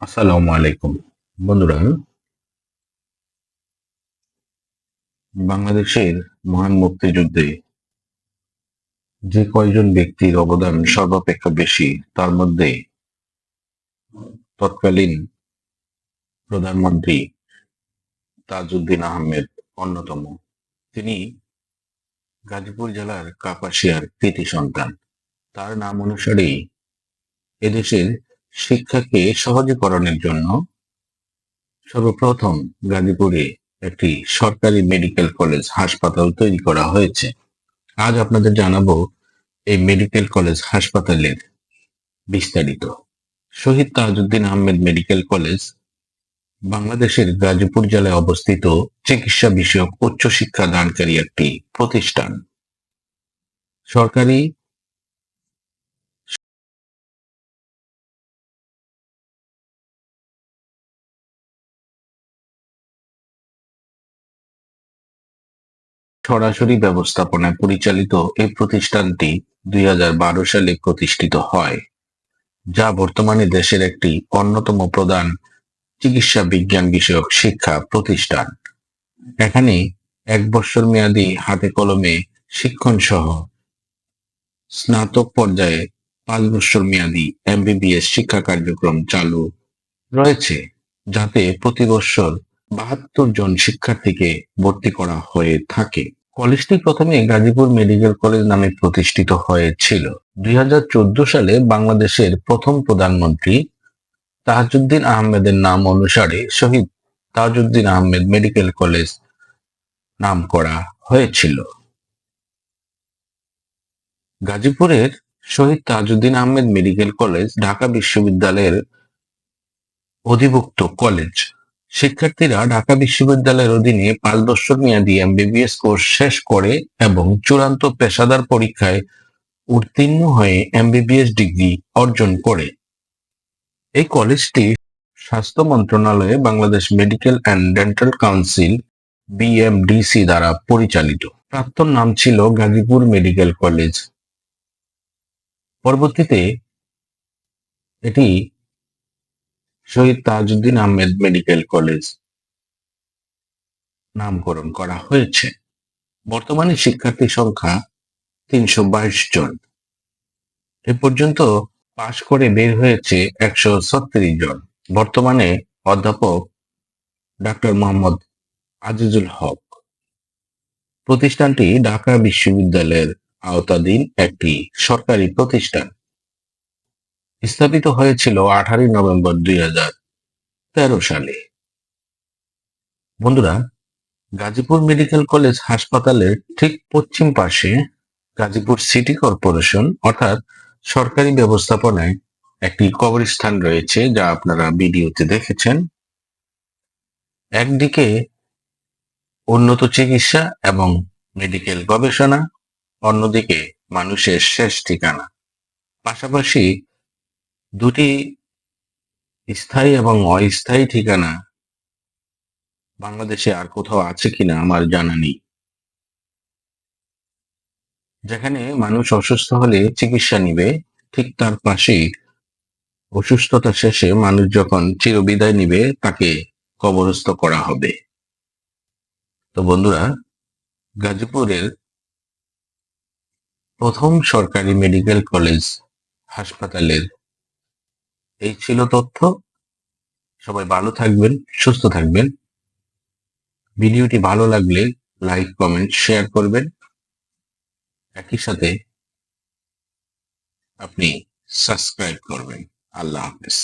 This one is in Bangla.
আসসালামু আলাইকুম। বন্ধুরা, বাংলাদেশের মহান মুক্তিযুদ্ধে যে কয়জন ব্যক্তির অবদান সর্বাপেক্ষা বেশি, তার মধ্যে তৎকালীন প্রধানমন্ত্রী তাজউদ্দিন আহমেদ অন্যতম। তিনি গাজীপুর জেলার কাপাসিয়ার কৃতি সন্তান। তার নাম অনুসারেই এদেশের শিক্ষাকে সহজীকরণের জন্য সর্বপ্রথম গাজীপুরে একটি সরকারি মেডিকেল কলেজ হাসপাতাল তৈরি করা হয়েছে। আজ আপনাদের জানাব এই মেডিকেল কলেজ হাসপাতালের বিস্তারিত। শহীদ তাজউদ্দিন আহমেদ মেডিকেল কলেজ বাংলাদেশের গাজীপুর জেলায় অবস্থিত চিকিৎসা বিষয়ক উচ্চশিক্ষা দানকারী একটি প্রতিষ্ঠান। সরকারি সরাসরি ব্যবস্থাপনায় পরিচালিত এই প্রতিষ্ঠানটি দুই হাজার বারো সালে প্রতিষ্ঠিত হয়, যা বর্তমানে দেশের একটি অন্যতম প্রধান চিকিৎসা বিজ্ঞান বিষয়ক শিক্ষা প্রতিষ্ঠান। এখানে এক বছর মেয়াদী হাতে কলমে শিক্ষণ সহ স্নাতক পর্যায়ে পাঁচ বছর মেয়াদী এমবিবিএস শিক্ষা কার্যক্রম চালু রয়েছে, যাতে প্রতি বছর বাহাত্তর জন শিক্ষার্থীকে ভর্তি করা হয়ে থাকে। কলেজটি প্রথমে গাজীপুর মেডিকেল কলেজ নামে প্রতিষ্ঠিত হয়েছিল। দুই হাজার চোদ্দ সালে বাংলাদেশের প্রথম প্রধানমন্ত্রী তাহাজুদ্দিন আহমেদের নাম অনুসারে শহীদ তাজউদ্দিন আহমেদ মেডিকেল কলেজ নাম করা হয়েছিল। গাজীপুরের শহীদ তাজউদ্দিন আহমেদ মেডিকেল কলেজ ঢাকা বিশ্ববিদ্যালয়ের অধিভুক্ত কলেজ। শিক্ষার্থীরা ঢাকা বিশ্ববিদ্যালয়ের অধীনে পাঁচ বছর মেয়াদী এমবিবিএস কোর্স শেষ করে এবং চূড়ান্ত পেশাদার পরীক্ষায় উত্তীর্ণ হয়ে এমবিবিএস ডিগ্রি অর্জন করে। এই কলেজটি স্বাস্থ্য মন্ত্রণালয়ে Bangladesh medical and dental council BMDC দ্বারা পরিচালিত। প্রাক্তন নাম ছিল গাজীপুর মেডিকেল কলেজ। পরবর্তীতে এটি শহীদ তাজউদ্দিন আহমেদ মেডিকেল কলেজ। নামকরণ করা হয়েছে। বর্তমানে শিক্ষার্থী সংখ্যা তিনশো বাইশ জন। এ পর্যন্ত পাশ করে বের হয়েছে একশো ছত্রিশ জন। বর্তমানে অধ্যাপক ডাক্তার মোহাম্মদ আজিজুল হক। প্রতিষ্ঠানটি ঢাকা বিশ্ববিদ্যালয়ের আওতাধীন একটি সরকারি প্রতিষ্ঠান। স্থাপিত হয়েছিল আঠারোই নভেম্বর দুই তেরো সালে। বন্ধুরা, গাজীপুর মেডিকেল কলেজ হাসপাতালের ঠিক পশ্চিম পাশে গাজীপুর সিটি কর্পোরেশন, অর্থাৎ সরকারি ব্যবস্থাপনায় একটি কবরস্থান রয়েছে যা আপনারা ভিডিওতে দেখেছেন। একদিকে উন্নত চিকিৎসা এবং মেডিকেল গবেষণা, অন্যদিকে মানুষের শেষ ঠিকানা। পাশাপাশি দুটি স্থায়ী এবং অস্থায়ী ঠিকানা বাংলাদেশে আর কোথাও আছে কিনা আমার জানা নেই। যেখানে মানুষ অসুস্থ হলে চিকিৎসা নিবে, ঠিক তার পাশেই অসুস্থতা শেষে মানুষ যখন চিরবিদায় নিবে, তাকে কবরস্থ করা হবে। তো বন্ধুরা, গাজীপুরের প্রথম সরকারি মেডিকেল কলেজ হাসপাতালের এই ছিল তথ্য। সবাই ভালো থাকবেন, সুস্থ থাকবেন। ভিডিওটি ভালো লাগলে লাইক, কমেন্ট, শেয়ার করবেন। একই সাথে আপনি সাবস্ক্রাইব করবেন। আল্লাহ হাফেজ।